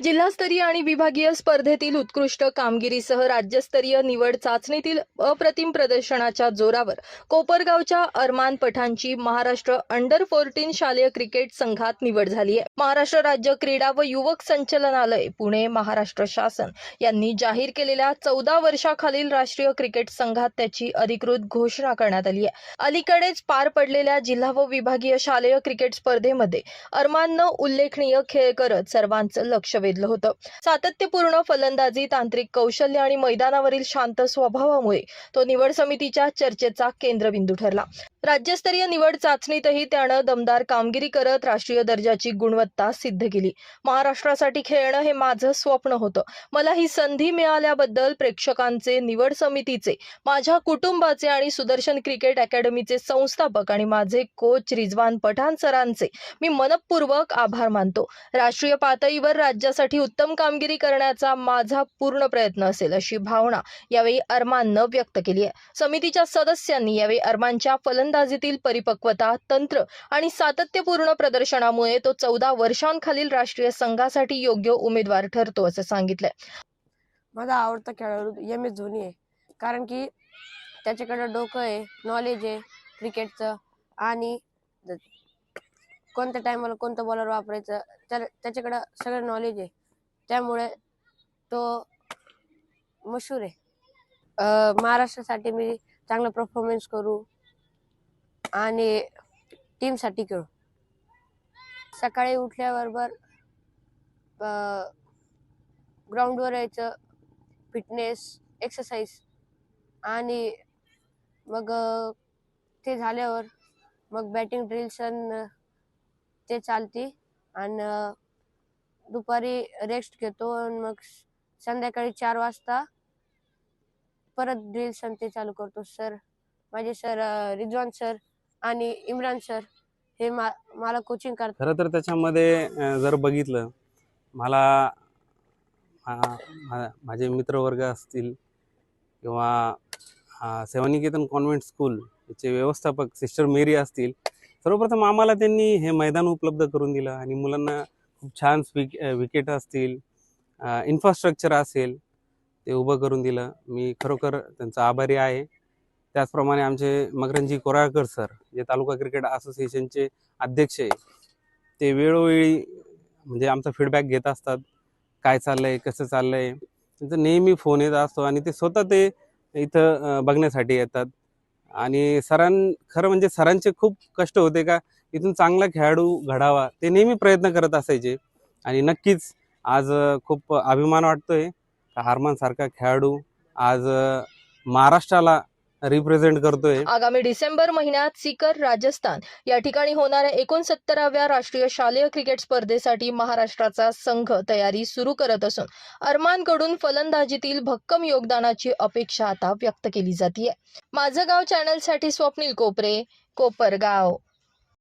जिल्हास्तरीय आणि विभागीय स्पर्धेतील उत्कृष्ट कामगिरीसह राज्यस्तरीय निवड चाचणीतील अप्रतिम प्रदर्शनाच्या जोरावर कोपरगावच्या अरमान पठाणची महाराष्ट्र अंडर फोर्टीन शालेय क्रिकेट संघात निवड झाली आहे महाराष्ट्र राज्य क्रीडा व युवक संचलनालय पुणे महाराष्ट्र शासन यांनी जाहीर केलेल्या चौदा वर्षाखालील राष्ट्रीय क्रिकेट संघात त्याची अधिकृत घोषणा करण्यात आली आहे अलीकडेच पार पडलेल्या जिल्हा व विभागीय शालेय क्रिकेट स्पर्धेमध्ये अरमाननं उल्लेखनीय खेळ करत सर्वांचं लक्ष वेधलं होतं. सातत्यपूर्ण फलंदाजी तांत्रिक कौशल्य आणि मैदानावरील शांत स्वभावामुळे तो निवड समितीच्या चर्चेचा केंद्रबिंदू ठरला. राज्यस्तरीय निवड चाचणीतही त्यानं दमदार कामगिरी करत राष्ट्रीय दर्जाची गुणवत्ता सिद्ध केली. महाराष्ट्रासाठी खेळणं हे माझं स्वप्न होतं. मला ही संधी मिळाल्याबद्दल प्रेक्षकांचे निवड समितीचे माझ्या कुटुंबाचे आणि सुदर्शन क्रिकेट अकॅडमीचे संस्थापक आणि माझे कोच रिजवान पठाण सरांचे मी मनपूर्वक आभार मानतो. राष्ट्रीय पातळीवर राज्यासाठी उत्तम कामगिरी करण्याचा माझा पूर्ण प्रयत्न असेल अशी भावना यावेळी अरमाननं व्यक्त केली आहे. समितीच्या सदस्यांनी यावेळी अरमानच्या गोलंदाजीतील परिपक्वता तंत्र आणि सातत्यपूर्ण प्रदर्शनामुळे तो चौदा वर्षांखालील राष्ट्रीय संघासाठी योग्य उमेदवार ठरतो असं सांगितलंय. माझा आवडता खेळाडू एम एस धोनी आहे. कारण की त्याच्याकडं डोकं आहे नॉलेज आहे क्रिकेटचं आणि कोणत्या टायमाला कोणतं बॉलर वापरायचं त्याला त्याच्याकडं सगळं नॉलेज आहे. त्यामुळे तो मशहूर आहे. महाराष्ट्रासाठी मी चांगला परफॉर्मन्स करू आणि टीमसाठी खेळू. सकाळी उठल्याबरोबर ग्राउंडवर यायचं फिटनेस एक्सरसाइज आणि मग ते झाल्यावर मग बॅटिंग ड्रिल्स ते चालते आणि दुपारी रेस्ट घेतो आणि मग संध्याकाळी चार वाजता परत ड्रिल्स ते चालू करतो. सर माझे सर रिजवान सर आणि इम्रान सर हे मा मला कोचिंग करतात. खरं तर त्याच्यामध्ये अं, जर बघितलं मला मा- मा- माझे मित्रवर्ग असतील किंवा अं, सेवानिकेतन कॉन्व्हेंट स्कूल याचे व्यवस्थापक सिस्टर मेरी असतील सर्वप्रथम आम्हाला त्यांनी हे मैदान उपलब्ध करून दिलं आणि मुलांना खूप छान विक विकेट असतील इन्फ्रास्ट्रक्चर असेल ते उभं करून दिलं. मी खरोखर त्यांचा आभारी आहे. त्याचप्रमाणे आमचे मकरंजी कोराळकर सर जे तालुका क्रिकेट असोसिएशनचे अध्यक्ष आहे. ते वेळोवेळी म्हणजे आमचा फीडबॅक घेत असतात. काय चाललं आहे कसं चाललं आहे त्यांचा नेहमी फोन येत असतो आणि ते स्वतः ते इथं बघण्यासाठी येतात. आणि सरां खरं म्हणजे सरांचे खूप कष्ट होते का इथून चांगला खेळाडू घडावा ते नेहमी प्रयत्न करत असायचे. आणि नक्कीच आज खूप अभिमान वाटतोय का हारमानसारखा खेळाडू आज महाराष्ट्राला रिप्रेझेंट करतोय. आगामी डिसेंबर महिन्यात सीकर राजस्थान या ठिकाणी होणाऱ्या एकोणसत्तराव्या राष्ट्रीय शालेय क्रिकेट स्पर्धेसाठी महाराष्ट्राचा संघ तयारी सुरू करत असून अरमानकडून फलंदाजीतील भक्कम योगदानाची अपेक्षा आता व्यक्त केली जाते माझं गाव चॅनलसाठी स्वप्नील कोपरे कोपरगाव.